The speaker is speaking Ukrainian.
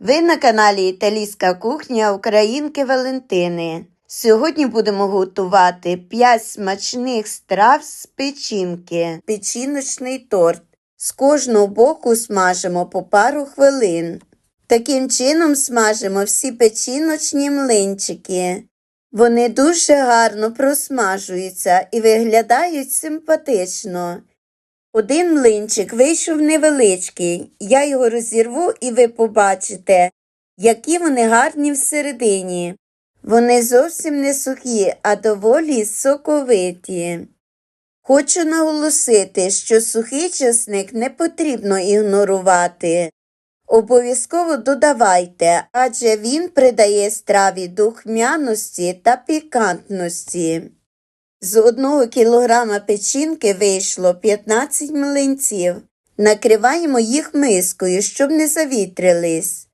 Ви на каналі Італійська кухня Українки Валентини. Сьогодні будемо готувати 5 смачних страв з печінки, печіночний торт. З кожного боку смажимо по пару хвилин. Таким чином смажимо всі печіночні млинчики. Вони дуже гарно просмажуються і виглядають симпатично. Один млинчик вийшов невеличкий. Я його розірву і ви побачите, які вони гарні всередині. Вони зовсім не сухі, а доволі соковиті. Хочу наголосити, що сухий часник не потрібно ігнорувати. Обов'язково додавайте, адже він придає страві духмяності та пікантності. З одного кілограма печінки вийшло 15 млинців. Накриваємо їх мискою, щоб не завітрились.